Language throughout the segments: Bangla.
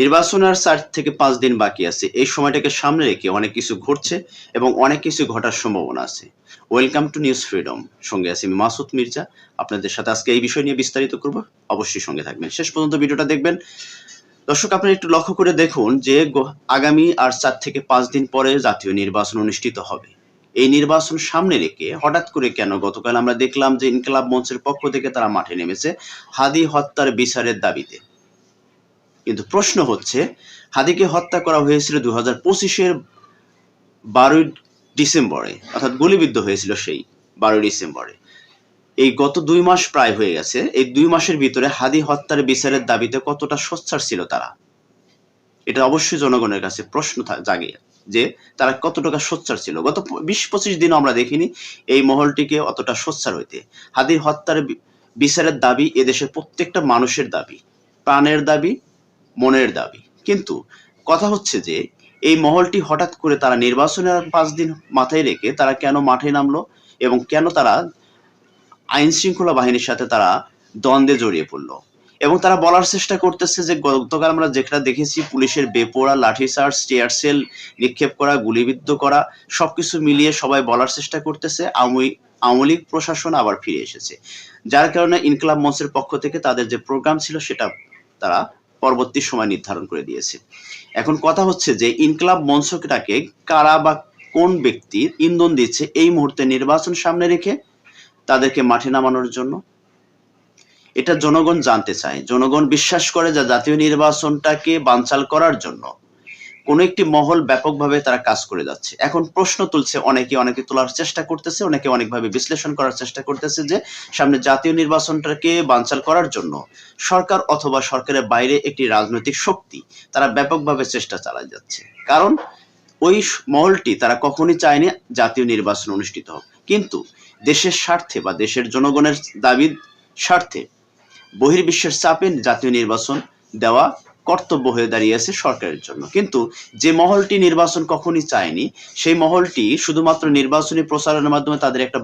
নির্বাচন আর চার থেকে পাঁচ দিন বাকি আছে। এই সময়টাকে সামনে রেখে অনেক কিছু ঘটছে এবং অনেক কিছু ঘটার সম্ভাবনা আছে। ওয়েলকাম টু নিউজ ফ্রিডম সঙ্গে আছি মাসুদ মির্জা। আপনাদের সাথে আজকে এই বিষয় নিয়ে বিস্তারিত করব। অবশ্যই সঙ্গে থাকবেন। শেষ পর্যন্ত ভিডিওটা দেখবেন। দর্শক, আপনারা একটু লক্ষ্য করে দেখুন যে আগামী আর চার থেকে পাঁচ দিন পরে জাতীয় নির্বাচন অনুষ্ঠিত হবে। এই নির্বাচন সামনে রেখে হঠাৎ করে কেন গতকাল আমরা দেখলাম যে ইনকলাব মঞ্চের পক্ষ থেকে তারা মাঠে নেমেছে হাদি হত্যার বিচারের দাবিতে। কিন্তু প্রশ্ন হচ্ছে, হাদিকে হত্যা করা হয়েছিল দু হাজার পঁচিশের বারোই ডিসেম্বরে, অর্থাৎ গুলিবিদ্ধ হয়েছিল সেই বারোই ডিসেম্বরে। এই গত দুই মাস প্রায় হয়ে গেছে, এই দুই মাসের ভিতরে হাদি হত্যার বিচারের দাবিতে কতটা সোচ্চার ছিল তারা? এটা অবশ্যই জনগণের কাছে প্রশ্ন জাগে যে তারা কতটা সোচ্চার ছিল। গত বিশ পঁচিশ দিন আমরা দেখিনি এই মহলটিকে অতটা সোচ্চার হইতে। হাদির হত্যার বিচারের দাবি এদেশের প্রত্যেকটা মানুষের দাবি, প্রাণের দাবি মনের দাবি। কিন্তু কথা হচ্ছে যে, এই মহলটি হঠাৎ করে তারা নির্বাচনের পাঁচ দিন মাথায় রেখে তারা কেন মাঠে নামলো এবং কেন তারা আইন শৃঙ্খলা বাহিনীর সাথে তারা দ্বন্দ্বে জড়িয়ে পড়ল? এবং তারা বলার চেষ্টা করতেছে যে, গতকাল আমরা যেটা দেখেছি, পুলিশের বেপোড়া লাঠিচার্জ টিয়ার সেল, নিক্ষেপ করা, গুলিবিদ্ধ করা, সবকিছু মিলিয়ে সবাই বলার চেষ্টা করতেছে। আওয়ামী আওয়ামী লীগ প্রশাসন আবার ফিরে এসেছে। যার কারণে ইনকলাব মঞ্চের পক্ষ থেকে তাদের যে প্রোগ্রাম ছিল সেটা তারা পরবর্তী সময় নির্ধারণ করে দিয়েছে। এখন কথা হচ্ছে যে ইনকলাব মঞ্চটাকে কারা বা কোন ব্যক্তি ইন্ধন দিচ্ছে এই মুহূর্তে নির্বাচন সামনে রেখে তাদেরকে মাঠে নামানোর জন্য? এটা জনগণ জানতে চায়। জনগণ বিশ্বাস করে যে জাতীয় নির্বাচনটাকে বানচাল করার জন্য কোনো একটি মহল ব্যাপকভাবে তারা কাজ করে যাচ্ছে। এখন প্রশ্ন তুলছে, অনেকে অনেকে তোলার চেষ্টা করতেছে, অনেকে অনেকভাবে বিশ্লেষণ করার চেষ্টা করতেছে যে, সামনে জাতীয় নির্বাচনটাকে বানচাল করার জন্য সরকার অথবা সরকারের বাইরে একটি রাজনৈতিক শক্তি তারা ব্যাপকভাবে চেষ্টা চালায় যাচ্ছে। কারণ ওই মহলটি তারা কখনই চায়নি জাতীয় নির্বাচন অনুষ্ঠিত হোক। কিন্তু দেশের স্বার্থে বা দেশের জনগণের দাবির স্বার্থে বহির্বিশ্বের চাপে জাতীয় নির্বাচন দেওয়া কর্তব্য হয়ে দাঁড়িয়েছে সরকারের জন্য। কিন্তু যে মহলটি নির্বাচন কখনই চায়নি, সেই মহলটি শুধুমাত্র নির্বাচনী প্রচারণের মাধ্যমে তাদের একটা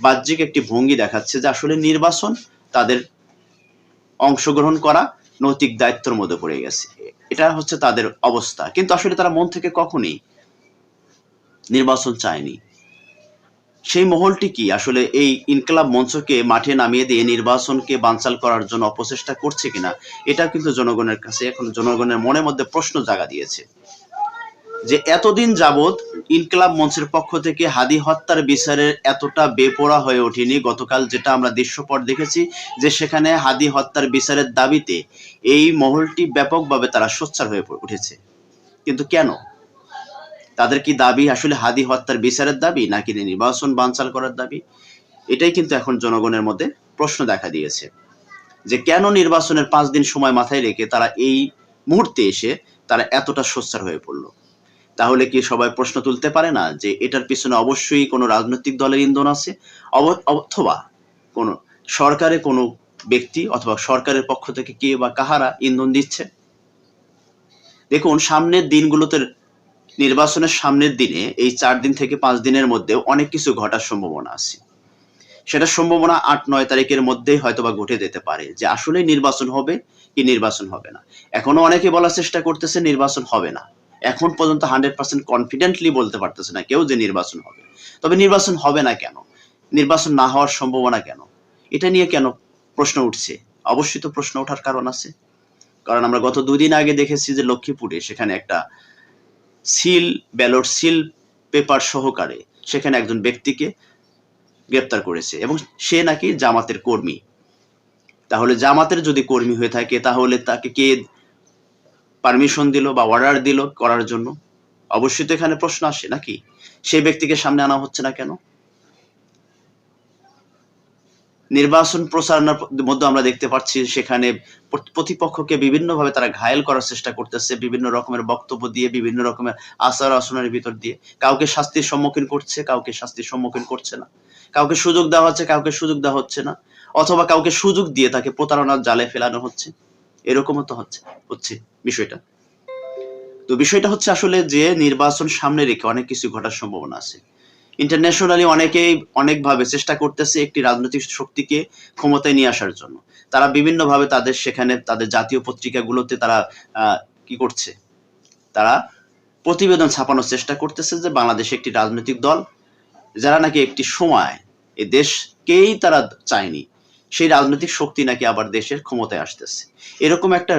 বাহ্যিক একটি ভঙ্গি দেখাচ্ছে যে আসলে নির্বাচন তাদের অংশগ্রহণ করা নৈতিক দায়িত্বের মধ্যে পড়ে গেছে। এটা হচ্ছে তাদের অবস্থা। কিন্তু আসলে তারা মন থেকে কখনই নির্বাচন চায়নি। সেই মহলটি কি? আসলে এই ইনকলাব মঞ্চকে মাঠে নামিয়ে দিয়ে নির্বাচনকে বানচাল করার জন্য অপচেষ্টা করছে কিনা এটা কিন্তু জনগণের কাছে এখন জনগণের মনের মধ্যে প্রশ্ন জাগা দিয়েছে। যে এতদিন যাবৎ ইনকলাব মঞ্চের পক্ষ থেকে হাদি হত্যার বিচারের এতটা বেপোড়া হয়ে ওঠেনি, গতকাল যেটা আমরা দৃশ্যপট দেখেছি যে সেখানে হাদি হত্যার বিচারের দাবিতে এই মহলটি ব্যাপকভাবে তারা সোচ্চার হয়ে উঠেছে। কিন্তু কেন? তাদের কি দাবি আসলে হাদি হত্যার বিচারের দাবি নাকি নির্বাচন বানচাল করার দাবি? এটাই কিন্তু এখন জনগণের মধ্যে প্রশ্ন দেখা দিয়েছে। যে কেন নির্বাচনের পাঁচ দিন সময় মাথায় রেখে তারা এই মুহূর্তে এসে তারা এতটা সোচ্চার হয়ে পড়ল? তাহলে কি সবাই প্রশ্ন তুলতে পারে না যে এটার পিছনে অবশ্যই কোনো রাজনৈতিক দলের ইন্ধন আছে? অথবা কোনো সরকারে কোনো ব্যক্তি অথবা সরকারের পক্ষ থেকে কে বা কাহারা ইন্ধন দিচ্ছে? দেখুন, সামনের দিনগুলোতে নির্বাচনের সামনের দিনে, এই চার দিন থেকে পাঁচ দিনের মধ্যে অনেক কিছু ঘটার সম্ভাবনা আছে। সেটা সম্ভাবনা আট, নয় তারিখের মধ্যেই হয়তোবা ঘটে যেতে পারে যে আসলে নির্বাচন হবে কি নির্বাচন হবে না। এখনও অনেকে বলার চেষ্টা করতেছে নির্বাচন হবে না। এখন পর্যন্ত হান্ড্রেড পার্সেন্ট কনফিডেন্টলি বলতে পারতেছে না কেউ যে নির্বাচন হবে। তবে নির্বাচন হবে না কেন? নির্বাচন না হওয়ার সম্ভাবনা কেন? এটা নিয়ে কেন প্রশ্ন উঠছে? অবশ্যই তো প্রশ্ন ওঠার কারণ আছে। কারণ আমরা গত দুদিন আগে দেখেছি যে লক্ষ্মীপুরে সেখানে একটা সিল, ব্যালট সিল পেপার সহকারে সেখানে একজন ব্যক্তিকে গ্রেপ্তার করেছে এবং সে নাকি জামাতের কর্মী। তাহলে জামাতের যদি কর্মী হয়ে থাকে, তাহলে তাকে কে পারমিশন দিল বা অর্ডার দিল করার জন্য? অবশ্যই তো এখানে প্রশ্ন আসে নাকি? সেই ব্যক্তিকে সামনে আনা হচ্ছে না কেন? নির্বাচন প্রচারণার মধ্যে আমরা দেখতে পাচ্ছি সেখানে প্রত- প্রতিপক্ষকে বিভিন্নভাবে তারা ঘায়েল করার চেষ্টা করতেছে, বিভিন্ন রকমের বক্তব্য দিয়ে, বিভিন্ন রকমের আচার আচরণের ভিতর দিয়ে। কাউকে শাস্তির সম্মুখীন করছে, কাউকে শাস্তির সম্মুখীন করছে না। কাউকে সুযোগ দেওয়া হচ্ছে, কাউকে সুযোগ দেওয়া হচ্ছে না। অথবা কাউকে সুযোগ দিয়ে তাকে প্রতারণার জালে ফেলানো হচ্ছে। এরকমও তো হচ্ছে হচ্ছে বিষয়টা। তো বিষয়টা হচ্ছে আসলে যে নির্বাচন সামনে রেখে অনেক কিছু ঘটার সম্ভাবনা আছে। ইন্টারন্যাশনালি অনেকেই অনেকভাবে চেষ্টা করতেছে একটি রাজনৈতিক শক্তিকে ক্ষমতায় নিয়ে আসার জন্য। তারা বিভিন্নভাবে তাদের সেখানে তাদের জাতীয় পত্রিকাগুলোতে তারা কি করছে? তারা প্রতিবেদন ছাপানোর চেষ্টা করতেছে যে বাংলাদেশে একটি রাজনৈতিক দল, যারা নাকি একটি সময় এ দেশকেই তারা চায়নি। সেই রাজনৈতিক শক্তি নাকি আবার দেশের ক্ষমতায় আসতেছে। এরকম একটা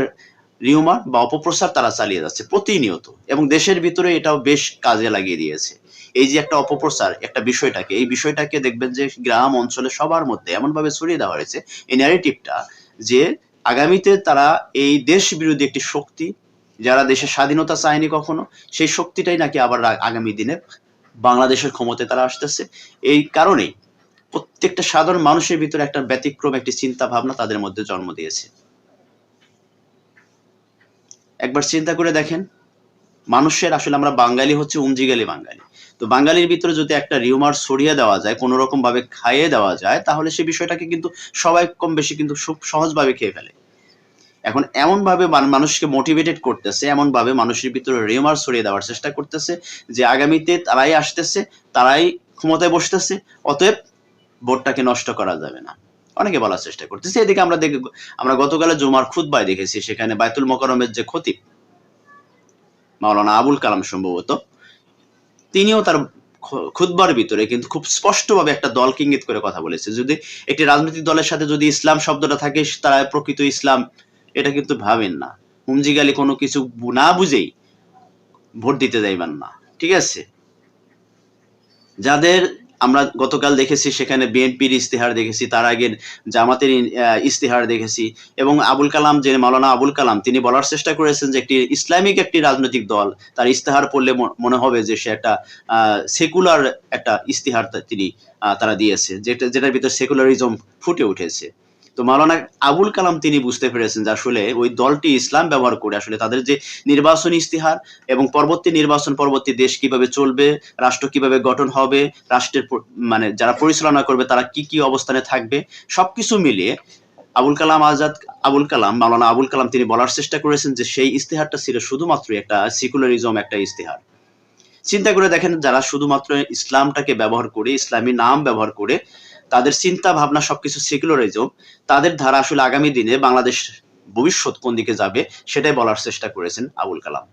রিউমার বা অপপ্রচার তারা চালিয়ে যাচ্ছে প্রতিনিয়ত এবং দেশের ভিতরে এটাও বেশ কাজে লাগিয়ে দিয়েছে। এই যে একটা অপপ্রচার, একটা বিষয়টাকে, এই বিষয়টাকে দেখবেন যে গ্রাম অঞ্চলে সবার মধ্যে এমনভাবে ছড়িয়ে দেওয়া হয়েছে, এই ন্যারেটিভটা যে আগামীতে তারা এই দেশ বিরোধী একটি শক্তি, যারা দেশের স্বাধীনতা চায়নি কখনো, সেই শক্তিটাই নাকি আবার আগামী দিনে বাংলাদেশের ক্ষমতায় তারা আসতেছে। এই কারণেই প্রত্যেকটা সাধারণ মানুষের ভিতরে একটা ব্যতিক্রম, একটি চিন্তা ভাবনা তাদের মধ্যে জন্ম দিয়েছে। একবার চিন্তা করে দেখেন মানুষের আসলে আমরা বাঙালি হচ্ছে উমজিগালি বাঙালি। তো বাঙালির ভিতরে যদি একটা রিউমার ছড়িয়ে দেওয়া যায়, কোনো রকম ভাবে খাইয়ে দেওয়া যায়, তাহলে সেই বিষয়টাকে কিন্তু সবাই কম বেশি কিন্তু সহজভাবে খেয়ে ফেলে। এখন এমন ভাবে মানুষকে মোটিভেটেড করতেছে, এমন ভাবে মানুষের ভিতরে রিউমার ছড়িয়ে দেওয়ার চেষ্টা করতেছে যে আগামীতে তারাই আসতেছে, তারাই ক্ষমতায় বসতেছে, অতএব ভোটটাকে নষ্ট করা যাবে না। অনেকে বলার চেষ্টা করতেছে। এদিকে আমরা দেখে আমরা গতকালে জুমার খুতবায় দেখেছি, সেখানে বাইতুল মোকারমের যে খতিব মাওলানা আবুল কালাম সম্ভবত, তিনিও তার খুদবার ভিতরে কিন্তু খুব স্পষ্টভাবে একটা দল কিঙ্গিত করে কথা বলেছে। যদি একটি রাজনৈতিক দলের সাথে যদি ইসলাম শব্দটা থাকে, তারা প্রকৃত ইসলাম, এটা কিন্তু ভাবেন না। হুমজিগালি কোনো কিছু না বুঝেই ভোট দিতে যাইবেন না। ঠিক আছে? যাদের আমরা গতকাল দেখেছি, সেখানে বিএনপির ইস্তেহার দেখেছি, তার আগের জামাতের ইস্তেহার দেখেছি এবং আবুল কালাম যে মাওলানা আবুল কালাম, তিনি বলার চেষ্টা করেছেন যে একটি ইসলামিক একটি রাজনৈতিক দল, তার ইস্তেহার পড়লে মনে হবে যে সে একটা সেকুলার একটা ইস্তেহার তিনি তারা দিয়েছে, যেটা, যেটার ভিতর সেকুলারিজম ফুটে উঠেছে। তো মাওলানা আবুল কালাম তিনি বুঝতে পেরেছেন যে আসলে ওই দলটি ইসলাম ব্যবহার করে আসলে তাদের যে নির্বাচন ইস্তিহার এবং পরবর্তী নির্বাচন পরবর্তী দেশ কীভাবে চলবে, রাষ্ট্র কীভাবে গঠন হবে, রাষ্ট্রের মানে যারা পরিচালনা করবে তারা কি কি অবস্থানে থাকবে, সবকিছু মিলিয়ে আবুল কালাম আজাদ, আবুল কালাম, মাওলানা আবুল কালাম তিনি বলার চেষ্টা করেছেন যে সেই ইস্তেহারটা ছিল শুধুমাত্র একটা সিকুলারিজম একটা ইস্তেহার চিন্তা করে দেখেন যারা শুধুমাত্র ইসলামটাকে ব্যবহার করে, ইসলামী নাম ব্যবহার করে তাদের চিন্তা ভাবনা সবকিছু সেকুলারিজম তাদের ধারা আসলে আগামী দিনে বাংলাদেশ ভবিষ্যৎ কোন দিকে যাবে সেটাই বলার চেষ্টা করেছেন আবুল কালাম।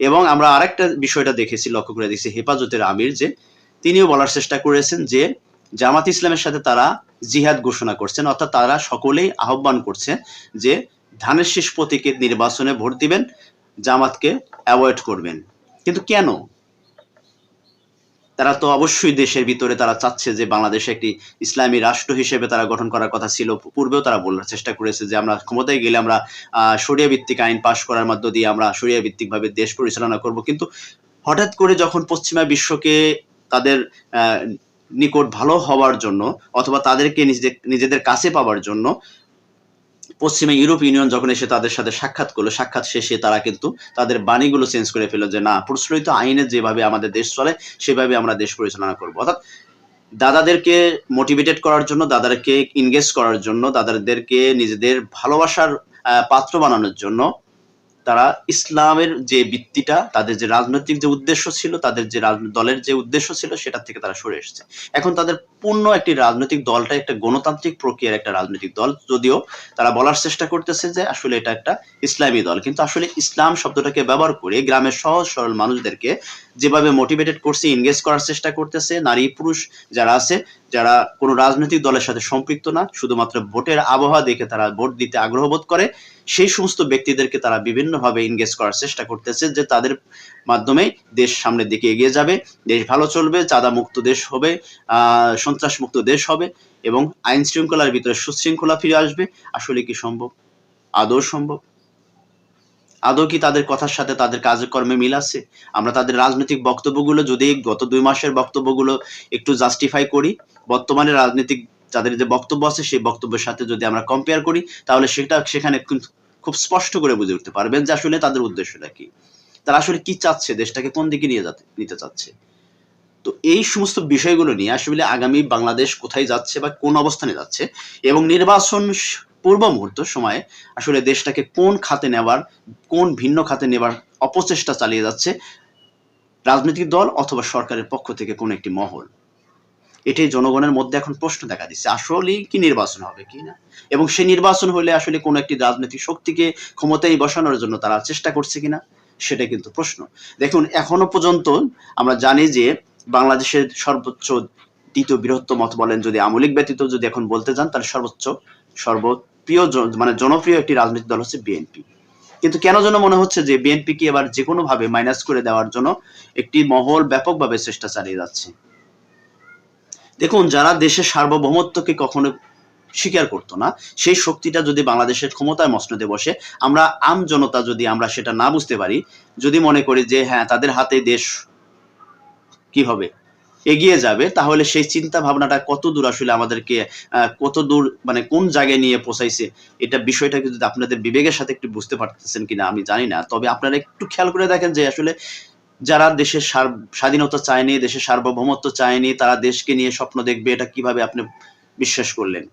এবং আমরা আরেকটা বিষয়টা দেখেছি, লক্ষ্য করে দেখছি হেফাজতের আমির যে, তিনিও বলার চেষ্টা করেছেন যে, জামাত ইসলামের সাথে তারা জিহাদ ঘোষণা করছেন, অর্থাৎ তারা সকলেই আহ্বান করছে যে, ধানের শেষ প্রতীকের নির্বাচনে ভোট দিবেন, জামাতকে অ্যাভয়েড করবেন। কিন্তু কেন? তারা তো অবশ্যই দেশের ভিতরে তারা চাচ্ছে যে বাংলাদেশ একটি ইসলামী রাষ্ট্র হিসেবে তারা গঠন করার কথা ছিল। পূর্বেও তারা বলার চেষ্টা করেছে যে আমরা ক্ষমতায় গেলে আমরা শরিয়া ভিত্তিক আইন পাশ করার মধ্য দিয়ে আমরা শরিয়া ভিত্তিক ভাবে দেশ পরিচালনা করব। কিন্তু হঠাৎ করে যখন পশ্চিমা বিশ্বকে তাদের নিকট ভালো হওয়ার জন্য অথবা তাদেরকে নিজেদের কাছে পাওয়ার জন্য পশ্চিমা ইউরোপ ইউনিয়ন যখন এসে তাদের সাথে সাক্ষাৎ করল, সাক্ষাৎ শেষে তারা কিন্তু তাদের বাণীগুলো চেঞ্জ করে ফেলল যে, না, প্রচলিত আইনে যেভাবে আমাদের দেশ চলে, সেভাবে আমরা দেশ পরিচালনা করব। অর্থাৎ দাদাদেরকে মোটিভেটেড করার জন্য, দাদাদেরকে ইনগেজ করার জন্য, দাদাদেরকে নিজেদের ভালোবাসার পাত্র বানানোর জন্য তারা ইসলামের যে ভিত্তিটা, তাদের যে রাজনৈতিক যে উদ্দেশ্য ছিল, তাদের যে দলের যে উদ্দেশ্য ছিল সেটা থেকে তারা সরে এসেছে। এখন তাদের পূর্ণ একটি রাজনৈতিক দলটা একটা গণতান্ত্রিক প্রক্রিয়ার একটা রাজনৈতিক দল। যদিও তারা বলার চেষ্টা করতেছে যে আসলে এটা একটা ইসলামী দল। কিন্তু আসলে ইসলাম শব্দটাকে ব্যবহার করে গ্রামের সহজ সরল মানুষদেরকে যেভাবে মোটিভেটেড করছে ইনগেজ করার চেষ্টা করতেছে, নারী, পুরুষ যারা আছে, যারা কোনো রাজনৈতিক দলের সাথে সম্পৃক্ত না, শুধুমাত্র ভোটের আবহাওয়া দেখে তারা ভোট দিতে আগ্রহ বোধ করে, সেই সমস্ত ব্যক্তিদেরকে তারা বিভিন্নভাবে ইনগেজ করার চেষ্টা করতেছে যে তাদের মাধ্যমে দেশ সামনের দিকে এগিয়ে যাবে, দেশ ভালো চলবে চাঁদা মুক্ত দেশ হবে সন্ত্রাস মুক্ত দেশ হবে এবং আইন শৃঙ্খলার ভিতরে সুশৃঙ্খলা ফিরে আসবে। আসলে কি সম্ভব? আদৌ সম্ভব? আদৌ কি তাদের কথার সাথে তাদের কাজকর্মে মিল আছে? আমরা তাদের রাজনৈতিক বক্তব্যগুলো যদি গত দুই মাসের বক্তব্যগুলো একটু জাস্টিফাই করি, বর্তমানে রাজনৈতিক যাদের যে বক্তব্য আছে সেই বক্তব্যের সাথে যদি আমরা কম্পেয়ার করি, তাহলে সেটা সেখানে খুব স্পষ্ট করে বুঝে উঠতে পারবেন যে আসলে তাদের উদ্দেশ্যটা কি। তারা আসলে কি চাচ্ছে, দেশটাকে কোন দিকে নিয়ে যাতে, নিতে চাচ্ছে? তো এই সমস্ত বিষয়গুলো নিয়ে আসলে আগামী বাংলাদেশ কোথায় যাচ্ছে বা কোন অবস্থানে যাচ্ছে এবং নির্বাচন পূর্ব মুহূর্ত সময়ে আসলে দেশটাকে কোন খাতে নেওয়ার কোন ভিন্ন খাতে নেবার অপচেষ্টা চালিয়ে যাচ্ছে রাজনৈতিক দল অথবা সরকারের পক্ষ থেকে কোন একটি মহল। এটাই জনগণের মধ্যে এখন প্রশ্ন দেখা দিচ্ছে, আসলেই কি নির্বাচন হবে কি না? এবং সেই নির্বাচন হলে আসলে কোনো একটি রাজনৈতিক শক্তিকে ক্ষমতায় বসানোর জন্য তারা চেষ্টা করছে কিনা, সেটা কিন্তু প্রশ্ন। দেখুন, এখনও পর্যন্ত আমরা জানি যে বাংলাদেশের সর্বোচ্চ দ্বিতীয় বৃহত্তম মত বলেন যদি আমলিক ব্যতীত যদি এখন বলতে যান, তাহলে সর্বোচ্চ সর্বপ্রিয় জন- মানে জনপ্রিয় একটি রাজনৈতিক দল হচ্ছে বিএনপি কিন্তু কেন যেন মনে হচ্ছে যে বিএনপি কি এবার যে ভাবে মাইনাস করে দেওয়ার জন্য একটি মহল ব্যাপকভাবে চেষ্টা চালিয়ে যাচ্ছে। দেখুন, যারা দেশের সার্বভৌমত্বকে কখনো স্বীকার করতো না, সেই শক্তিটা যদি বাংলাদেশের ক্ষমতায় মসনদে বসে, আমরা আম জনতা যদি আমরা সেটা না বুঝতে পারি, যদি মনে করি যে হ্যাঁ তাদের হাতে দেশ কি হবে? এগিয়ে যাবে, তাহলে সেই চিন্তা ভাবনাটা কত দূর আসলে আমাদেরকে কত দূর মানে কোন জায়গায় নিয়ে পৌঁছাইছে এটা বিষয়টা যদি আপনাদের বিবেকের সাথে একটু বুঝতে পারতেছেন কিনা আমি জানি না। তবে আপনারা একটু খেয়াল করে দেখেন যে আসলে যারা দেশের স্বাধীনতা চায়নি, দেশের সার্বভৌমত্ব চায়নি, তারা দেশকে নিয়ে স্বপ্ন দেখবে, এটা কীভাবে আপনি বিশ্বাস করলেন।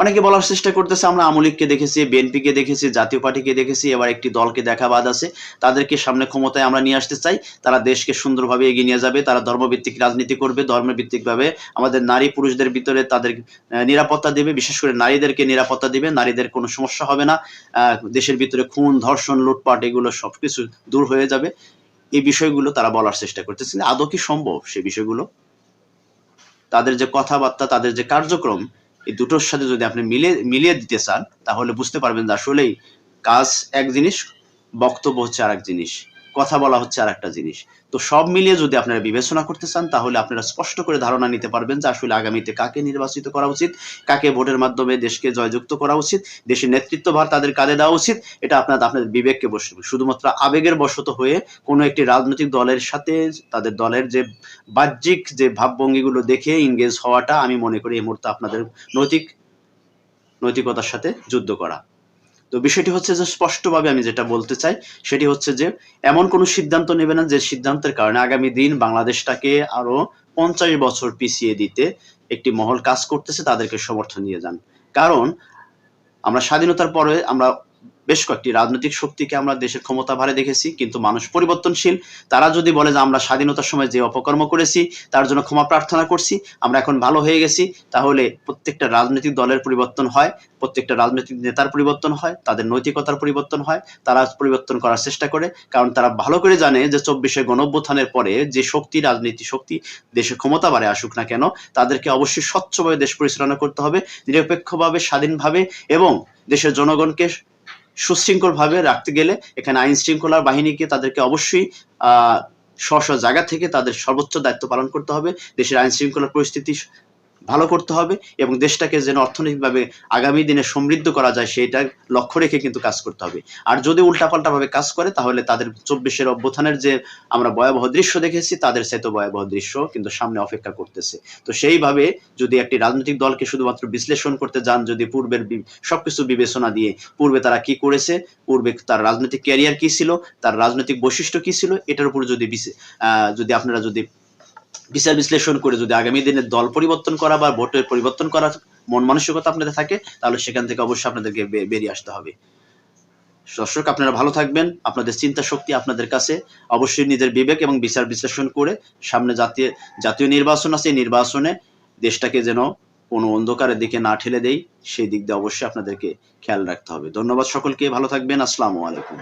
অনেকে বলার চেষ্টা করতেছে, আমরা আমলিককে দেখেছি বিএনপি কে দেখেছি, জাতীয় পার্টিকে দেখেছি, এবার একটি দলকে দেখা বাদ আছে। তাদেরকে সামনে ক্ষমতায় আমরা নিয়ে আসতে চাই। তারা দেশকে সুন্দরভাবে এগিয়ে নিয়ে যাবে, তারা ধর্মভিত্তিক রাজনীতি করবে ধর্মভিত্তিক ভাবে আমাদের নারী পুরুষদের ভিতরে তাদের নিরাপত্তা দেবে, বিশেষ করে নারীদেরকে নিরাপত্তা দিবে, নারীদের কোনো সমস্যা হবে না দেশের ভিতরে খুন, ধর্ষণ, লুটপাট, এগুলো সবকিছু দূর হয়ে যাবে। এই বিষয়গুলো তারা বলার চেষ্টা করতেছে। আদৌ কি সম্ভব সেই বিষয়গুলো? তাদের যে কথাবার্তা, তাদের যে কার্যক্রম এই দুটোর সাথে যদি আপনি মিলে, মিলিয়ে দিতে চান, তাহলে বুঝতে পারবেন যে আসলেই কাজ এক জিনিস, বক্তব্য হচ্ছে আর এক জিনিস। কথা বলা হচ্ছে আর একটা জিনিস। তো সব মিলিয়ে যদি আপনারা বিবেচনা করতে চান, তাহলে আপনারা স্পষ্ট করে ধারণা নিতে পারবেন যে আসলে আগামীতে কাকে নির্বাচিত করা উচিত, কাকে ভোটের মাধ্যমে দেশকে জয়যুক্ত করা উচিত, দেশের নেতৃত্বভার তাদের কাঁধে দেওয়া উচিত, এটা আপনার, আপনাদের বিবেককে বসবে শুধুমাত্র আবেগের বশত হয়ে কোনো একটি রাজনৈতিক দলের সাথে তাদের দলের যে বাহ্যিক যে ভাবভঙ্গিগুলো দেখে ইংগেজ হওয়াটা আমি মনে করি এই মুহূর্তে আপনাদের নৈতিক, নৈতিকতার সাথে যুদ্ধ করা। তো বিষয়টি হচ্ছে যে স্পষ্টভাবে আমি যেটা বলতে চাই, সেটি হচ্ছে যে এমন কোনো সিদ্ধান্ত নেবে না যে সিদ্ধান্তের কারণে আগামী দিন বাংলাদেশটাকে আরও পঞ্চাশ বছর পিছিয়ে দিতে একটি মহল কাজ করতেছে, তাদেরকে সমর্থন দিয়ে যান। কারণ আমরা স্বাধীনতার পরে আমরা বেশ কয়েকটি রাজনৈতিক শক্তিকে আমরা দেশের ক্ষমতা ভারে দেখেছি, কিন্তু মানুষ পরিবর্তনশীল। তারা যদি বলে যে আমরা স্বাধীনতার সময় যে অপকর্ম করেছি, তার জন্য ক্ষমা প্রার্থনা করছি, আমরা এখন ভালো হয়ে গেছি, তাহলে প্রত্যেকটা রাজনৈতিক দলের পরিবর্তন হয়, প্রত্যেকটা রাজনৈতিক নেতার পরিবর্তন হয়, তাদের নৈতিকতার পরিবর্তন হয়, তারা পরিবর্তন করার চেষ্টা করে, কারণ তারা ভালো করে জানে যে চব্বিশে গণঅভ্যুত্থানের পরে যে শক্তি রাজনীতি শক্তি দেশের ক্ষমতা বাড়ে আসুক না কেন, তাদেরকে অবশ্যই স্বচ্ছভাবে দেশ পরিচালনা করতে হবে, নিরপেক্ষভাবে, স্বাধীনভাবে এবং দেশের জনগণকে সুশৃঙ্খলভাবে রাখতে গেলে এখানে আইন শৃঙ্খলার বাহিনীকে তাদেরকে অবশ্যই, আহ স্ব স্ব জায়গা থেকে তাদের সর্বোচ্চ দায়িত্ব পালন করতে হবে। দেশের আইন শৃঙ্খলার পরিস্থিতি ভালো করতে হবে এবং দেশটাকে যেন অর্থনৈতিকভাবে আগামী দিনে সমৃদ্ধ করা যায় সেইটা লক্ষ্য রেখে কিন্তু কাজ করতে হবে। আর যদি উল্টাপাল্টা ভাবে কাজ করে, তাহলে তাদের চব্বিশের অভ্যুত্থানের যে আমরা ভয়াবহ দৃশ্য দেখেছি, তাদের সাথে ভয়াবহ দৃশ্য কিন্তু সামনে অপেক্ষা করতেছে। তো সেইভাবে যদি একটি রাজনৈতিক দলকে শুধুমাত্র বিশ্লেষণ করতে যান, যদি পূর্বের সবকিছু বিবেচনা দিয়ে পূর্বে তারা কি করেছে, পূর্বে তার রাজনৈতিক ক্যারিয়ার কি ছিল, তার রাজনৈতিক বৈশিষ্ট্য কি ছিল, এটার উপর যদি যদি আপনারা যদি বিচার বিশ্লেষণ করে যদি আগামী দিনে দল পরিবর্তন করা বা ভোটের পরিবর্তন করার মন মানসিকতা আপনাদের থাকে, তাহলে সেখান থেকে অবশ্যই আপনাদেরকে বেরিয়ে আসতে হবে। দর্শক, আপনারা ভালো থাকবেন। আপনাদের চিন্তা শক্তি আপনাদের কাছে। অবশ্যই নিজের বিবেক এবং বিচার বিশ্লেষণ করে সামনে জাতীয় জাতীয় নির্বাচন আছে, এই নির্বাচনে দেশটাকে যেন কোনো অন্ধকারের দিকে না ঠেলে দেই, সেই দিক দিয়ে অবশ্যই আপনাদেরকে খেয়াল রাখতে হবে। ধন্যবাদ সকলকে। ভালো থাকবেন। আসসালামু আলাইকুম।